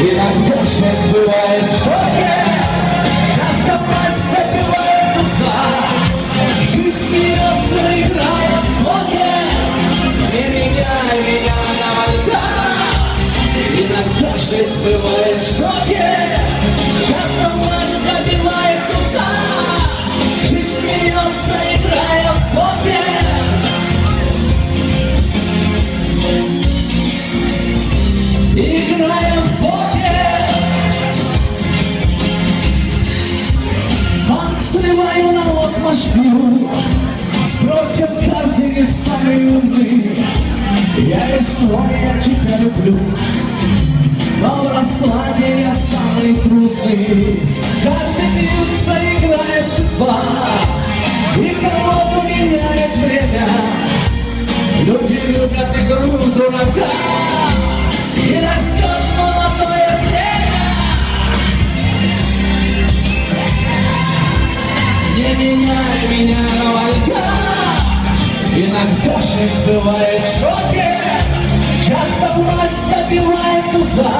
Иногда счастье бывает шоке Часто власть добивает Жизнь смеется, играя в покер Не меняй меня на льда. Иногда жизнь бывает шоке Банк сливаю на отмаш бью Спросят карты не самые умные Я из твоя, я тебя люблю Но в раскладе я самый трудный Карты бьются, играет меняй меня вольта Иногда жизнь бывает в шоке Часто власть добивает туза